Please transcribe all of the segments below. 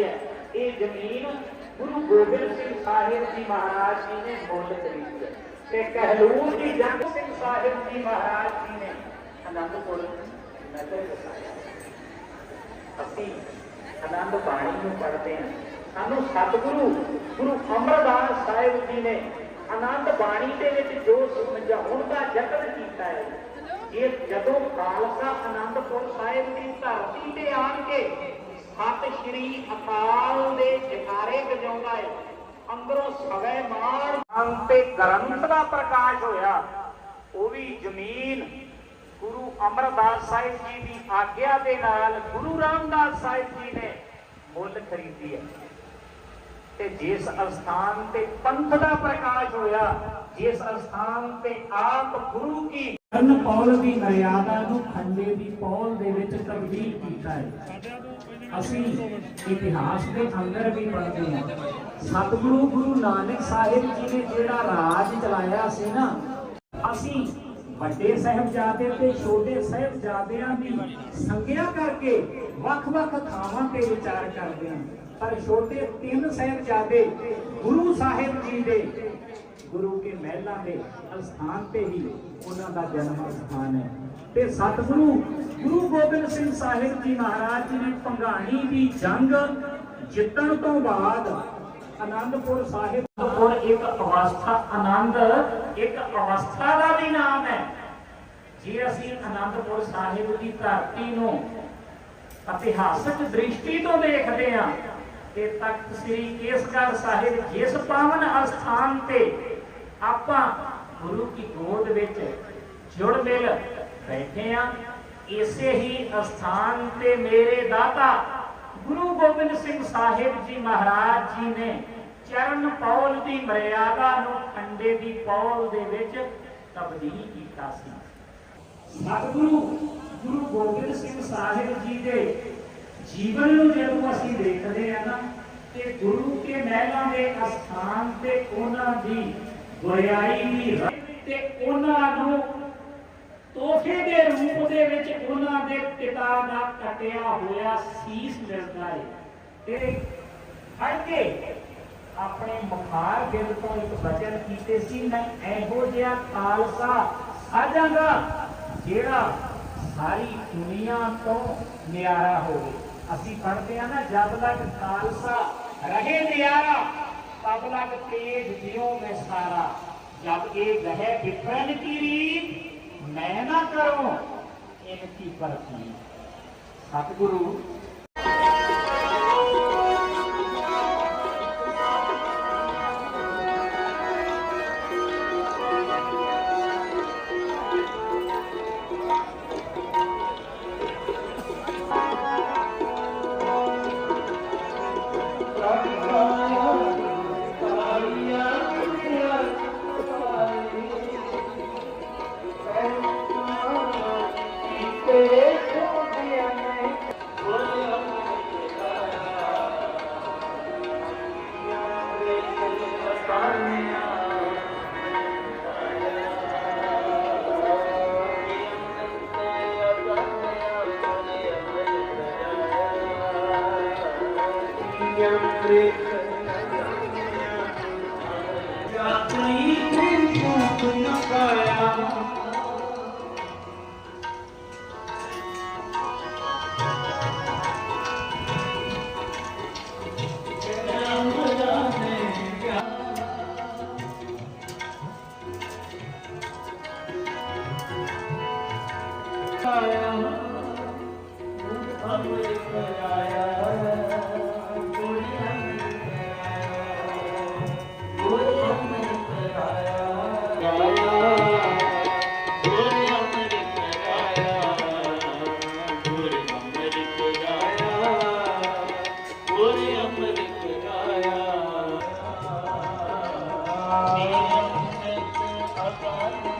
ਕੇ ਹੈ। ਇਹ ਜ਼ਮੀਨ ਗੁਰੂ ਗੋਬਿੰਦ ਸਿੰਘ ਸਾਹਿਬ ਜੀ ਮਹਾਰਾਜ ਜੀ ਨੇ ਮੁੱਲ ਖਰੀਦੀ ਹੈ। ਤੇ ਕਹਿਲੂਰ ਦੀ ਜੰਗ ਸਿੰਘ ਸਾਹਿਬ ਜੀ ਮਹਾਰਾਜ ਜੀ ਨੇ ਅਨੰਦਪੁਰ ਨਗਰ ਵਸਾਇਆ ਅਸੀਂ ਆਨੰਦ ਬਾਣੀ ਨੂੰ ਪੜ੍ਹਦੇ ਹਾਂ। ਸਾਨੂੰ ਸਤਿਗੁਰੂ, ਗੁਰੂ ਅਮਰਦਾਸ ਸਾਹਿਬ ਜੀ ਨੇ ਆਨੰਦ ਬਾਣੀ ਦੇ ਵਿੱਚ ਜੋ ਸਮਝਾਉਣ ਦਾ ਯਤਨ ਕੀਤਾ ਹੈ, ਇਹ ਜਦੋਂ ਖਾਲਸਾ ਆਨੰਦਪੁਰ ਸਾਹਿਬ ਦੀ ਧਰਤੀ ਤੇ ਆਣ ਕੇ ਸਤਿ ਸ਼੍ਰੀ ਅਕਾਲ ਦੇ ਜਕਾਰੇ ਵਜਾਉਂਦਾ ਹੈ ਅੰਦਰੋਂ ਸਵੈ ਮਾਣ ਅੰਤੇ ਗ੍ਰੰਥ ਦਾ ਪ੍ਰਕਾਸ਼ ਹੋਇਆ। ਉਹ ਵੀ ਜ਼ਮੀਨ ਗੁਰੂ ਅਮਰਦਾਸ ਸਾਹਿਬ ਜੀ ਦੀ ਆਗਿਆ ਦੇ ਨਾਲ ਗੁਰੂ ਰਾਮਦਾਸ ਸਾਹਿਬ ਜੀ ਨੇ ਮੁੱਲ ਖਰੀਦੀ ਹੈ ਤੇ ਜਿਸ ਅਸਥਾਨ ਤੇ ਪੰਥ ਦਾ ਪ੍ਰਕਾਸ਼ ਹੋਇਆ, ਜਿਸ ਅਸਥਾਨ ਤੇ ਆਪ ਗੁਰੂ ਕੀ ਕਰਨ ਪੌਲ ਦੀ ਮਰਿਆਦਾ ਨੂੰ ਖੰਡੇ ਦੀ ਪੌਲ ਦੇ ਵਿੱਚ ਤਬਦੀਲ ਕੀਤਾ ਹੈ ਅਸੀਂ ਇਤਿਹਾਸ ਦੇ ਅੰਦਰ ਵੀ ਪੜ੍ਹਦੇ ਹਾਂ। ਸਤਿਗੁਰੂ ਗੁਰੂ ਨਾਨਕ ਸਾਹਿਬ ਜੀ ਨੇ ਜਿਹੜਾ ਰਾਜ ਚਲਾਇਆ ਸੀ ਨਾ, ਅਸੀਂ ਵੱਡੇ ਸਾਹਿਬਜ਼ਾਦੇ ਤੇ ਛੋਟੇ ਸਾਹਿਬਜ਼ਾਦਿਆਂ ਦੀ ਸੰਗਿਆ ਕਰਕੇ ਵੱਖ-ਵੱਖ ਥਾਵਾਂ ਤੇ ਵਿਚਾਰ ਕਰਦੇ ਹਾਂ। ਪਰ ਛੋਟੇ ਤਿੰਨ ਸਾਹਿਬਜ਼ਾਦੇ ਗੁਰੂ ਸਾਹਿਬ ਜੀ ਦੇ ਗੁਰੂ ਕੇ ਮਹਿਲਾਂ ਦੇ ਅਸਥਾਨ ਤੇ ਹੀ ਉਹਨਾਂ ਦਾ ਜਨਮ ਸਥਾਨ ਹੈ। ਤੇ ਸਤਿਗੁਰੂ, ਗੁਰੂ ਗੋਬਿੰਦ ਸਿੰਘ ਸਾਹਿਬ ਜੀ ਮਹਾਰਾਜ ਜੀ ਨੇ ਪੰਘਾਣੀ ਦੀ ਜੰਗ ਜਿੱਤਣ ਤੋਂ ਬਾਅਦ ਆਨੰਦਪੁਰ ਸਾਹਿਬ ਕੋਲ ਇੱਕ ਅਵਸਥਾ, ਆਨੰਦ, ਇੱਕ ਅਵਸਥਾ ਦਾ ਵੀ ਨਾਮ ਹੈ। ਜੇ ਅਸੀਂ ਆਨੰਦਪੁਰ ਸਾਹਿਬ ਦੀ ਧਰਤੀ ਨੂੰ ਇਤਿਹਾਸਕ ਦ੍ਰਿਸ਼ਟੀ ਤੋਂ ਦੇਖਦੇ ਹਾਂ, ਤੇ ਤਖਤ ਸ੍ਰੀ ਕੇਸਗੜ੍ਹ ਸਾਹਿਬ ਜਿਸ ਪਾਵਨ ਅਸਥਾਨ ਤੇ ਆਪਾਂ ਗੁਰੂ ਕੀ ਗੋਦ ਵਿੱਚ ਜੁੜ ਮਿਲ ਬੈਠੇ ਆ। ਇਸੇ ਹੀ ਅਸਥਾਨ ਤੇ ਮੇਰੇ ਦਾਤਾ ਗੁਰੂ ਗੋਬਿੰਦ ਸਿੰਘ ਸਾਹਿਬ ਜੀ ਮਹਾਰਾਜ ਜੀ ਨੇ ਚਰਨ ਪੌਲ ਦੀ ਮਰਿਆਦਾ ਨੂੰ ਖੰਡੇ ਦੀ ਪੌਲ ਦੇ ਵਿੱਚ ਤਬਦੀਲ ਕੀਤਾ ਸੀ। ਸਤਿਗੁਰੂ, ਗੁਰੂ ਗੋਬਿੰਦ ਸਿੰਘ ਸਾਹਿਬ ਜੀ ਦੇ ਜੀਵਨ ਨੂੰ ਜਦੋਂ ਅਸੀਂ ਦੇਖਦੇ ਆ ਨਾ, ਤੇ ਗੁਰੂ ਕੇ ਮਹਿਲਾਂ ਦੇ ਅਸਥਾਨ ਤੇ ਉਹਨਾਂ ਦੀ ਗੁਰਿਆਈ ਦੀ ਤੇ ਉਹਨਾਂ ਨੂੰ ਤੋਹਫੇ ਦੇ ਰੂਪ ਦੇ ਵਿੱਚ ਉਹਨਾਂ ਦੇ ਪਿਤਾ ਦਾ ਕਟਿਆ ਹੋਇਆ ਸੀਸ ਮਿਲਦਾ ਹੈ ਤੇ ਫੜ ਕੇ ਆਪਣੇ ਮੁਖਾਰ ਦਿਲ ਤੋਂ ਇੱਕ ਬਚਨ ਕੀਤੇ ਸੀ, ਮੈਂ ਇਹੋ ਜਿਹਾ ਖਾਲਸਾ ਸਾਜਾਂਗਾ ਜਿਹੜਾ ਸਾਰੀ ਦੁਨੀਆ ਤੋਂ ਨਿਆਰਾ ਹੋਵੇ। ਅਸੀਂ ਪੜ੍ਹਦੇ ਆ ਨਾ, ਜਦ ਤੱਕ ਖਾਲਸਾ ਰਹੇ ਨਿਆਰਾ ਤਬ ਤੱਕ ਤੇਜ ਜਿਉ ਮੈਂ ਸਾਰਾ ਜਦ ਇਹ ਗਹਿ ਵਿਖਰਨ ਕੀ ਰੀਤ ਮੈਂ ਨਾ ਕਰੂੰ ਇਨਕੀ ਪਰਤੀ I am. کي ਨਿਰੰਤ ਅਕਾਲ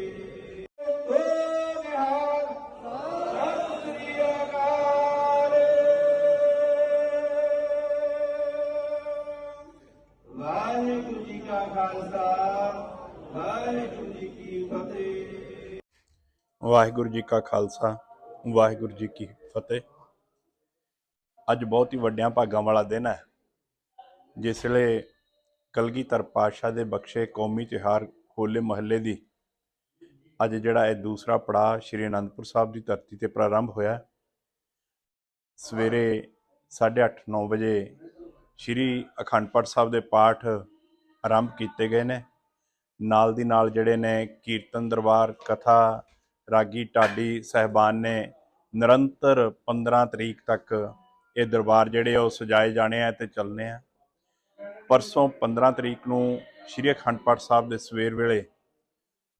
ਵਾਹਿਗੁਰੂ ਜੀ ਕਾ ਖਾਲਸਾ, ਵਾਹਿਗੁਰੂ ਜੀ ਕੀ ਫਤਿਹ ਅੱਜ ਬਹੁਤ ਹੀ ਵੱਡਿਆਂ ਭਾਗਾਂ ਵਾਲਾ ਦਿਨ ਹੈ, ਜਿਸ ਵੇਲੇ ਕਲਗੀਧਰ ਪਾਤਸ਼ਾਹ ਦੇ ਬਖਸ਼ੇ ਕੌਮੀ ਤਿਉਹਾਰ ਹੋਲੇ ਮਹੱਲੇ ਦੀ ਅੱਜ ਜਿਹੜਾ ਇਹ ਦੂਸਰਾ ਪੜਾਅ ਸ਼੍ਰੀ ਅਨੰਦਪੁਰ ਸਾਹਿਬ ਦੀ ਧਰਤੀ ਤੇ ਪ੍ਰਾਰੰਭ ਹੋਇਆ ਹੈ। ਸਵੇਰੇ 8:30 9 ਵਜੇ ਸ਼੍ਰੀ ਅਖੰਡ ਪਾਠ ਸਾਹਿਬ ਦੇ ਪਾਠ ਆਰੰਭ ਕੀਤੇ ਗਏ ਨੇ ਨਾਲ ਦੀ ਨਾਲ ਜਿਹੜੇ ਨੇ ਕੀਰਤਨ ਦਰਬਾਰ, ਕਥਾ ਰਾਗੀ ਢਾਡੀ ਸਹਿਬਾਨ ਨੇ ਨਿਰੰਤਰ 15 ਤਰੀਕ ਤੱਕ ਇਹ ਦਰਬਾਰ ਜਿਹੜੇ ਆ ਉਹ ਸਜਾਏ ਜਾਣੇ ਆ ਤੇ ਚੱਲਨੇ ਆ। ਪਰਸੋਂ 15 ਤਰੀਕ ਨੂੰ ਸ਼੍ਰੀ ਅਖੰਡ ਪਾਠ ਸਾਹਿਬ ਦੇ ਸਵੇਰ ਵੇਲੇ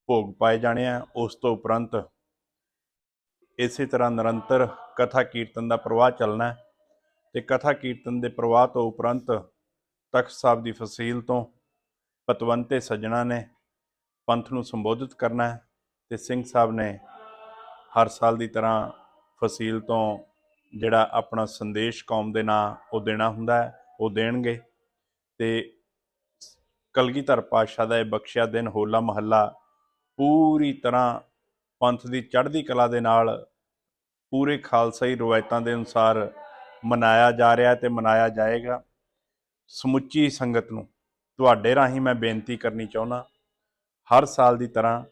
ਭੋਗ ਪਾਏ ਜਾਣੇ ਆ। ਉਸ ਤੋਂ ਉਪਰੰਤ ਇਸੇ ਤਰ੍ਹਾਂ ਨਿਰੰਤਰ ਕਥਾ ਕੀਰਤਨ ਦਾ ਪ੍ਰਵਾਹ ਚੱਲਣਾ ਹੈ ਤੇ ਕਥਾ ਕੀਰਤਨ ਦੇ ਪ੍ਰਵਾਹ ਤੋਂ ਉਪਰੰਤ ਤਖਤ ਸਾਹਿਬ ਦੀ ਫਸੀਲ ਤੋਂ ਪਤਵੰਤੇ ਸੱਜਣਾ ਨੇ ਪੰਥ ਨੂੰ ਸੰਬੋਧਿਤ ਕਰਨਾ ਹੈ। ਤੇ ਸਿੰਘ ਸਾਹਿਬ ਨੇ ਹਰ ਸਾਲ ਦੀ ਤਰ੍ਹਾਂ ਫਸੀਲ ਤੋਂ ਜਿਹੜਾ ਆਪਣਾ ਸੰਦੇਸ਼ ਕੌਮ ਦੇ ਨਾਂ ਉਹ ਦੇਣਾ ਹੁੰਦਾ ਹੈ, ਉਹ ਦੇਣਗੇ। ਤੇ ਕਲਗੀਧਰ ਪਾਤਸ਼ਾਹ ਦਾ ਇਹ ਬਖਸ਼ਿਆ ਦਿਨ ਹੋਲਾ ਮਹੱਲਾ ਪੂਰੀ ਤਰ੍ਹਾਂ ਪੰਥ ਦੀ ਚੜ੍ਹਦੀ ਕਲਾ ਦੇ ਨਾਲ ਪੂਰੇ ਖਾਲਸਾਈ ਰਵਾਇਤਾਂ ਦੇ ਅਨੁਸਾਰ ਮਨਾਇਆ ਜਾ ਰਿਹਾ ਹੈ ਤੇ ਮਨਾਇਆ ਜਾਏਗਾ। ਸਮੁੱਚੀ ਸੰਗਤ ਨੂੰ ਤੁਹਾਡੇ ਰਾਹੀਂ ਮੈਂ ਬੇਨਤੀ ਕਰਨੀ ਚਾਹੁੰਦਾ, ਹਰ ਸਾਲ ਦੀ ਤਰ੍ਹਾਂ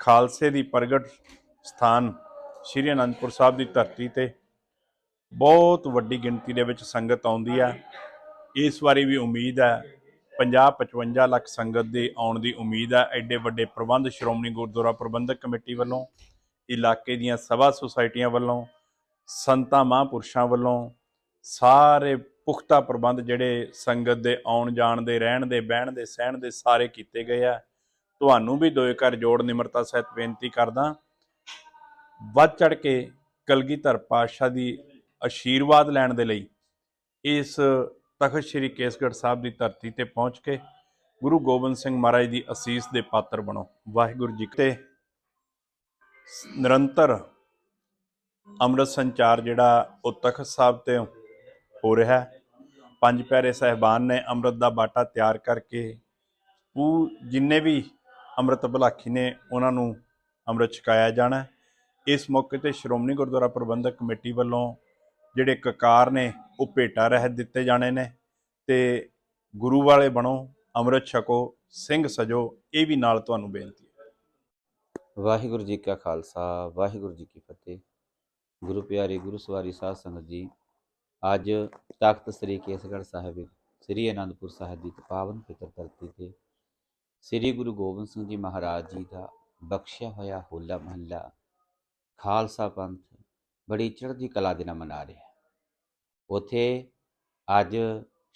ਖਾਲਸੇ ਦੀ ਪ੍ਰਗਟ ਸਥਾਨ ਸ਼੍ਰੀ ਅਨੰਦਪੁਰ ਸਾਹਿਬ ਦੀ ਧਰਤੀ ਤੇ ਬਹੁਤ ਵੱਡੀ ਗਿਣਤੀ ਦੇ ਵਿੱਚ ਸੰਗਤ ਆਉਂਦੀ ਹੈ ਇਸ ਵਾਰੀ ਵੀ ਉਮੀਦ ਹੈ 50-55 ਲੱਖ ਸੰਗਤ ਦੇ ਆਉਣ ਦੀ ਉਮੀਦ ਹੈ ਐਡੇ ਵੱਡੇ ਪ੍ਰਬੰਧ ਸ਼੍ਰੋਮਣੀ ਗੁਰਦੁਆਰਾ ਪ੍ਰਬੰਧਕ ਕਮੇਟੀ ਵੱਲੋਂ, ਇਲਾਕੇ ਦੀਆਂ ਸਭਾ ਸੁਸਾਇਟੀਆਂ ਵੱਲੋਂ, ਸੰਤਾਂ ਮਹਾਂਪੁਰਸ਼ਾਂ ਵੱਲੋਂ, ਸਾਰੇ ਪੁਖਤਾ ਪ੍ਰਬੰਧ ਜਿਹੜੇ ਸੰਗਤ ਦੇ ਆਉਣ ਜਾਣ ਦੇ, ਰਹਿਣ ਦੇ, ਬਹਿਣ ਦੇ, ਸਹਿਣ ਦੇ ਸਾਰੇ ਕੀਤੇ ਗਏ ਆ। ਤੁਹਾਨੂੰ ਵੀ ਦੋਏ ਘਰ ਜੋੜ ਨਿਮਰਤਾ ਸਹਿਤ ਬੇਨਤੀ ਕਰਦਾ। ਵੱਧ ਚੜ ਕੇ ਕਲਗੀਧਰ ਪਾਤਸ਼ਾਹ ਦੀ ਆਸ਼ੀਰਵਾਦ ਲੈਣ ਦੇ ਲਈ ਇਸ ਤਖਤ ਸ੍ਰੀ ਕੇਸਗੜ੍ਹ ਸਾਹਿਬ ਦੀ ਧਰਤੀ ਤੇ ਪਹੁੰਚ ਕੇ ਗੁਰੂ ਗੋਬਿੰਦ ਸਿੰਘ ਮਹਾਰਾਜ ਦੀ ਅਸੀਸ ਦੇ ਪਾਤਰ ਬਣੋ। ਵਾਹਿਗੁਰੂ ਜੀ ਤੇ ਨਿਰੰਤਰ ਅੰਮ੍ਰਿਤ ਸੰਚਾਰ ਜਿਹੜਾ ਉਹ ਤਖਤ ਸਾਹਿਬ ਤੇ ਹੋ ਰਿਹਾ ਹੈ। ਪੰਜ ਪਿਆਰੇ ਸਹਿਬਾਨ ਨੇ ਅੰਮ੍ਰਿਤ ਦਾ ਬਾਟਾ ਤਿਆਰ ਕਰਕੇ ਪੂ ਜਿੰਨੇ ਵੀ ਅੰਮ੍ਰਿਤ ਭਲਾਖੀ ਨੇ ਉਹਨਾਂ ਨੂੰ ਅੰਮ੍ਰਿਤ ਛਕਾਇਆ ਜਾਣਾ ਇਸ ਮੌਕੇ ਤੇ ਸ਼੍ਰੋਮਣੀ ਗੁਰਦੁਆਰਾ ਪ੍ਰਬੰਧਕ ਕਮੇਟੀ ਵੱਲੋਂ ਜਿਹੜੇ ਕਕਾਰ ਨੇ, ਉਹ ਭੇਟਾ ਰਹਿਤ ਦਿੱਤੇ ਜਾਣੇ ਨੇ ਤੇ ਗੁਰੂ ਵਾਲੇ ਬਣੋ, ਅੰਮ੍ਰਿਤ ਛਕੋ, ਸਿੰਘ ਸਜੋ, ਇਹ ਵੀ ਨਾਲ ਤੁਹਾਨੂੰ ਬੇਨਤੀ ਹੈ। ਵਾਹਿਗੁਰੂ ਜੀ ਕਾ ਖਾਲਸਾ, ਵਾਹਿਗੁਰੂ ਜੀ ਕੀ ਫਤਿਹ। ਗੁਰੂ ਪਿਆਰੇ, ਗੁਰੂ ਸਵਾਰੀ ਸਾਧ ਸੰਗਤ ਜੀ, ਅੱਜ ਤਖਤ ਸ੍ਰੀ ਕੇਸਗੜ੍ਹ ਸਾਹਿਬ, ਸ੍ਰੀ ਅਨੰਦਪੁਰ ਸਾਹਿਬ ਦੀ ਪਾਵਨ ਪਿਤਰ ਧਰਤੀ ਤੇ ਸ੍ਰੀ ਗੁਰੂ ਗੋਬਿੰਦ ਸਿੰਘ ਜੀ ਮਹਾਰਾਜ ਜੀ ਦਾ ਬਖਸ਼ਿਆ ਹੋਇਆ ਹੋਲਾ ਮਹੱਲਾ ਖਾਲਸਾ ਪੰਥ ਬੜੀ ਚੜ੍ਹਦੀ ਕਲਾ ਦੇ ਨਾਲ ਮਨਾ ਰਿਹਾ ਹੈ। ਉਥੇ ਅੱਜ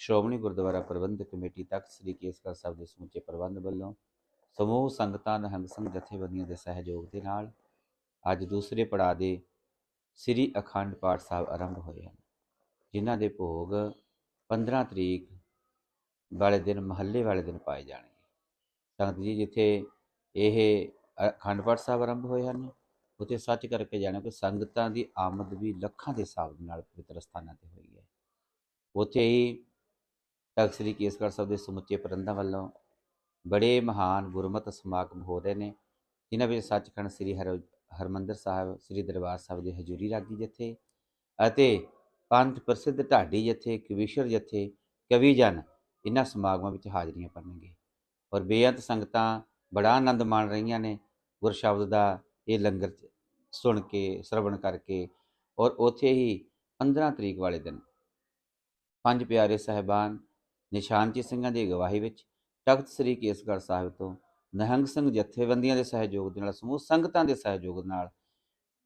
ਸ਼੍ਰੋਮਣੀ ਗੁਰਦੁਆਰਾ ਪ੍ਰਬੰਧਕ ਕਮੇਟੀ ਤੱਕ ਸ੍ਰੀ ਕੇਸਗੜ੍ਹ ਸਾਹਿਬ ਦੇ ਸਮੁੱਚੇ ਪ੍ਰਬੰਧ ਵੱਲੋਂ ਸਮੂਹ ਸੰਗਤਾਂ ਨਿਹੰਗ ਸਿੰਘ ਜਥੇਬੰਦੀਆਂ ਦੇ ਸਹਿਯੋਗ ਦੇ ਨਾਲ ਅੱਜ ਦੂਸਰੇ ਪੜਾਅ ਦੇ ਸ੍ਰੀ ਅਖੰਡ ਪਾਠ ਸਾਹਿਬ ਆਰੰਭ ਹੋਏ ਹਨ, ਜਿਨ੍ਹਾਂ ਦੇ ਭੋਗ 15 ਤਰੀਕ ਵਾਲੇ ਦਿਨ, ਮਹੱਲੇ ਵਾਲੇ ਦਿਨ ਪਾਏ ਜਾਣੇ ਸੰਗਤ ਜੀ, ਜਿੱਥੇ ਇਹ ਅਖੰਡ ਪਾਠ ਸਾਹਿਬ ਆਰੰਭ ਹੋਏ ਹਨ, ਉਥੇ ਸੱਚ ਕਰਕੇ ਜਾਣੋ ਕਿ ਸੰਗਤਾਂ ਦੀ ਆਮਦ ਵੀ ਲੱਖਾਂ ਦੇ ਹਿਸਾਬ ਦੇ ਨਾਲ ਪਵਿੱਤਰ ਸਥਾਨਾਂ ਤੇ ਹੋਈ ਹੈ। ਉਥੇ ਹੀ ਤਖਤ ਸ੍ਰੀ ਕੇਸਗੜ੍ਹ ਸਾਹਿਬ ਦੇ ਸਮੁੱਚੇ ਪ੍ਰਬੰਧਾਂ ਵੱਲੋਂ ਬੜੇ ਮਹਾਨ ਗੁਰਮਤਿ ਸਮਾਗਮ ਹੋ ਰਹੇ ਨੇ, ਜਿਨ੍ਹਾਂ ਵਿੱਚ ਸੱਚਖੰਡ ਸ੍ਰੀ ਹਰ, ਹਰਮੰਦਰ ਸਾਹਿਬ, ਸ੍ਰੀ ਦਰਬਾਰ ਸਾਹਿਬ ਦੇ ਹਜੂਰੀ ਰਾਗੀ ਜਥੇ ਅਤੇ ਪੰਥ ਪ੍ਰਸਿੱਧ ਢਾਡੀ ਜਥੇ, ਕਵੀਸ਼ਰ ਜਥੇ ਕਵੀ ਜਨ ਇਹਨਾਂ ਸਮਾਗਮਾਂ ਵਿੱਚ ਹਾਜ਼ਰੀਆਂ ਭਰਨਗੇ। ਔਰ ਬੇਅੰਤ ਸੰਗਤਾਂ ਬੜਾ ਆਨੰਦ ਮਾਣ ਰਹੀਆਂ ਨੇ ਗੁਰਸ਼ਬਦ ਦਾ ਇਹ ਲੰਗਰ ਸੁਣ ਕੇ, ਸ਼ਰਵਣ ਕਰਕੇ ਔਰ ਉੱਥੇ ਹੀ 15 ਤਰੀਕ ਵਾਲੇ ਦਿਨ ਪੰਜ ਪਿਆਰੇ ਸਹਿਬਾਨ ਨਿਸ਼ਾਨਚੀ ਸਿੰਘਾਂ ਦੀ ਅਗਵਾਈ ਵਿੱਚ ਤਖਤ ਸ੍ਰੀ ਕੇਸਗੜ੍ਹ ਸਾਹਿਬ ਤੋਂ ਨਿਹੰਗ ਸਿੰਘ ਜਥੇਬੰਦੀਆਂ ਦੇ ਸਹਿਯੋਗ ਦੇ ਨਾਲ, ਸਮੂਹ ਸੰਗਤਾਂ ਦੇ ਸਹਿਯੋਗ ਨਾਲ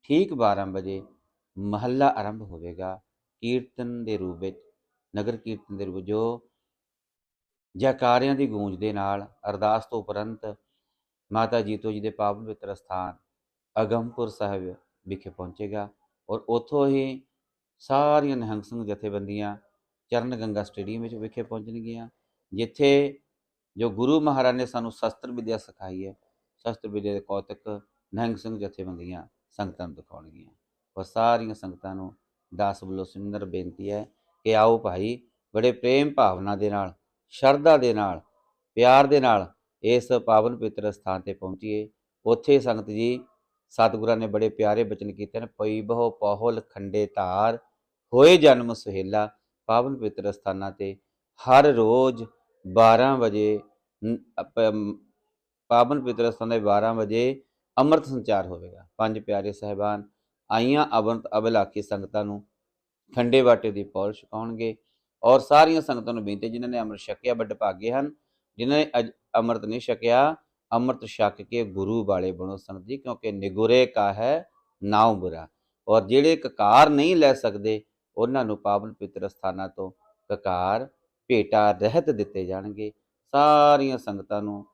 ਠੀਕ 12 ਵਜੇ ਮਹੱਲਾ ਆਰੰਭ ਹੋਵੇਗਾ, ਕੀਰਤਨ ਦੇ ਰੂਪ ਵਿੱਚ, ਨਗਰ ਕੀਰਤਨ ਦੇ ਰੂਪ ਵਿੱਚ ਜੋ ਜੈਕਾਰਿਆਂ ਦੀ ਗੂੰਜ ਦੇ ਨਾਲ ਅਰਦਾਸ ਤੋਂ ਉਪਰੰਤ ਮਾਤਾ ਜੀਤੋ ਜੀ ਦੇ ਪਾਵਨ ਪਵਿੱਤਰ ਸਥਾਨ ਅਗੰਮਪੁਰ ਸਾਹਿਬ ਵਿਖੇ ਪਹੁੰਚੇਗਾ ਔਰ ਉੱਥੋਂ ਹੀ ਸਾਰੀਆਂ ਨਿਹੰਗ ਸਿੰਘ ਜਥੇਬੰਦੀਆਂ ਚਰਨ ਗੰਗਾ ਸਟੇਡੀਅਮ ਵਿੱਚ ਵਿਖੇ ਪਹੁੰਚਣਗੀਆਂ, ਜਿੱਥੇ ਜੋ ਗੁਰੂ ਮਹਾਰਾਜ ਨੇ ਸਾਨੂੰ ਸ਼ਸਤਰ ਵਿਦਿਆ ਸਿਖਾਈ ਹੈ, ਸ਼ਸਤਰ ਵਿਦਿਆ ਦੇ ਕੌਤਕ ਨਿਹੰਗ ਸਿੰਘ ਜਥੇਬੰਦੀਆਂ ਸੰਗਤਾਂ ਨੂੰ ਦਿਖਾਉਣਗੀਆਂ। ਔਰ ਸਾਰੀਆਂ ਸੰਗਤਾਂ ਨੂੰ ਦਾਸ ਵੱਲੋਂ ਸੁੰਦਰ ਬੇਨਤੀ ਹੈ ਕਿ ਆਓ ਭਾਈ, ਬੜੇ ਪ੍ਰੇਮ ਭਾਵਨਾ ਦੇ ਨਾਲ ਸ਼ਰਧਾ ਦੇ ਨਾਲ, ਪਿਆਰ ਦੇ ਨਾਲ ਇਸ ਪਾਵਨ ਪਵਿੱਤਰ ਸਥਾਨ ਤੇ ਪਹੁੰਚੀਏ। ਉੱਥੇ ਸੰਗਤ ਜੀ ਸਤਿਗੁਰਾਂ ਨੇ ਬੜੇ ਪਿਆਰੇ ਬਚਨ ਕੀਤੇ ਨੇ, ਪਈ ਬਹੁ ਪਹੁਲ ਖੰਡੇ ਧਾਰ, ਹੋਏ ਜਨਮ ਸੁਹੇਲਾ। ਪਾਵਨ ਪਵਿੱਤਰ ਸਥਾਨਾਂ ਤੇ ਹਰ ਰੋਜ਼ 12 ਵਜੇ ਪਾਵਨ ਪਵਿੱਤਰ ਸਥਾਨਾਂ ਦੇ 12 ਵਜੇ ਅੰਮ੍ਰਿਤ ਸੰਚਾਰ ਹੋਵੇਗਾ। ਪੰਜ ਪਿਆਰੇ ਸਹਿਬਾਨ ਆਈਆਂ ਅਵੰਤ ਅਬਲਾਖੀ ਸੰਗਤਾਂ ਨੂੰ ਖੰਡੇ ਬਾਟੇ ਦੀ ਪੌਲ ਛਕਾਉਣਗੇ। ਔਰ ਸਾਰੀਆਂ ਸੰਗਤਾਂ ਨੂੰ ਬੇਨਤੀ ਜਿਨ੍ਹਾਂ ਨੇ ਅੰਮ੍ਰਿਤ ਛਕਿਆ, ਵੱਡ ਭਾਗੇ ਹਨ, ਜਿਨ੍ਹਾਂ ਨੇ ਅਜ- ਅੰਮ੍ਰਿਤ ਨਹੀਂ ਛਕਿਆ, ਅੰਮ੍ਰਿਤ ਛਕ ਕੇ ਗੁਰੂ ਵਾਲੇ ਬਣੋ ਸੰਗਤ ਜੀ, ਕਿਉਂਕਿ ਨਿਗੁਰੇ ਕਾ ਹੈ ਨਾਉ ਬੁਰਾ ਔਰ ਜਿਹੜੇ ਕਕਾਰ ਨਹੀਂ ਲੈ ਸਕਦੇ, ਉਹਨਾਂ ਨੂੰ ਪਾਵਨ ਪਵਿੱਤਰ ਸਥਾਨਾਂ ਤੋਂ ਕਕਾਰ, ਭੇਟਾ, ਰਹਿਤ ਦਿੱਤੇ ਜਾਣਗੇ। ਸਾਰੀਆਂ ਸੰਗਤਾਂ ਨੂੰ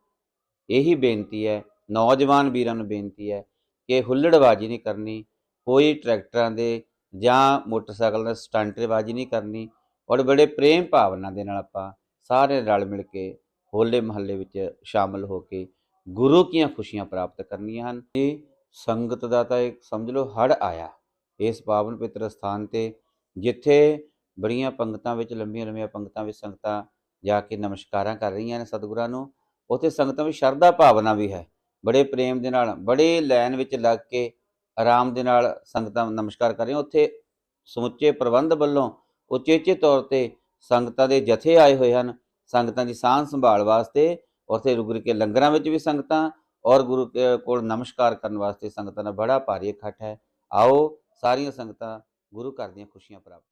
ਇਹੀ ਬੇਨਤੀ ਹੈ, ਨੌਜਵਾਨ ਵੀਰਾਂ ਨੂੰ ਬੇਨਤੀ ਹੈ ਕਿ ਹੁੱਲੜਬਾਜ਼ੀ ਨਹੀਂ ਕਰਨੀ, ਕੋਈ ਟਰੈਕਟਰਾਂ ਦੇ ਜਾਂ ਮੋਟਰਸਾਈਕਲ ਦਾ ਸਟੰਟਬਾਜ਼ੀ ਨਹੀਂ ਕਰਨੀ ਔਰ ਬੜੇ ਪ੍ਰੇਮ ਭਾਵਨਾ ਦੇ ਨਾਲ ਆਪਾਂ ਸਾਰੇ ਰਲ ਮਿਲ ਕੇ ਹੋਲੇ ਮਹੱਲੇ ਵਿੱਚ ਸ਼ਾਮਲ ਹੋ ਕੇ ਗੁਰੂ ਕੀਆਂ ਖੁਸ਼ੀਆਂ ਪ੍ਰਾਪਤ ਕਰਨੀਆਂ ਹਨ। ਇਹ ਸੰਗਤ ਦਾ ਤਾਂ ਇੱਕ ਸਮਝ ਲਓ ਹੜ ਆਇਆ। ਇਸ ਪਾਵਨ ਪਿੱਤਰ ਸਥਾਨ ਤੇ ਜਿੱਥੇ ਬੜੀਆਂ ਪੰਗਤਾਂ ਵਿੱਚ, ਲੰਬੀਆਂ ਲੰਬੀਆਂ ਪੰਗਤਾਂ ਵਿੱਚ ਸੰਗਤਾਂ ਜਾ ਕੇ ਨਮਸਕਾਰਾਂ ਕਰ ਰਹੀਆਂ ਨੇ ਸਤਿਗੁਰਾਂ ਨੂੰ, ਉੱਥੇ ਸੰਗਤਾਂ ਵਿੱਚ ਸ਼ਰਧਾ ਭਾਵਨਾ ਵੀ ਹੈ। ਬੜੇ ਪ੍ਰੇਮ ਦੇ ਨਾਲ, ਬੜੇ ਲਾਈਨ ਵਿੱਚ ਲੱਗ ਕੇ ਆਰਾਮ ਦੇ ਨਾਲ ਸੰਗਤਾਂ ਨਮਸਕਾਰ ਕਰ ਰਹੀਆਂ। ਉੱਥੇ ਸਮੁੱਚੇ ਪ੍ਰਬੰਧ ਵੱਲੋਂ ਉਚੇਚੇ ਤੌਰ ਤੇ ਸੰਗਤਾਂ ਦੇ ਜਥੇ ਆਏ ਹੋਏ ਹਨ। ਸੰਗਤਾਂ ਦੀ ਸਾਂਝ ਸੰਭਾਲ ਵਾਸਤੇ ਉੱਥੇ ਰੁਕ ਕੇ ਲੰਗਰਾਂ ਵਿੱਚ ਵੀ ਸੰਗਤਾਂ ਔਰ ਗੁਰੂ ਕੇ ਕੋਲ ਨਮਸਕਾਰ ਕਰਨ ਵਾਸਤੇ ਸੰਗਤਾਂ ਦਾ ਬੜਾ ਭਾਰੀ ਇਕੱਠ ਹੈ। ਆਓ ਸਾਰੀਆਂ ਸੰਗਤਾਂ ਗੁਰੂ ਘਰ ਦੀਆਂ ਖੁਸ਼ੀਆਂ ਪ੍ਰਾਪਤ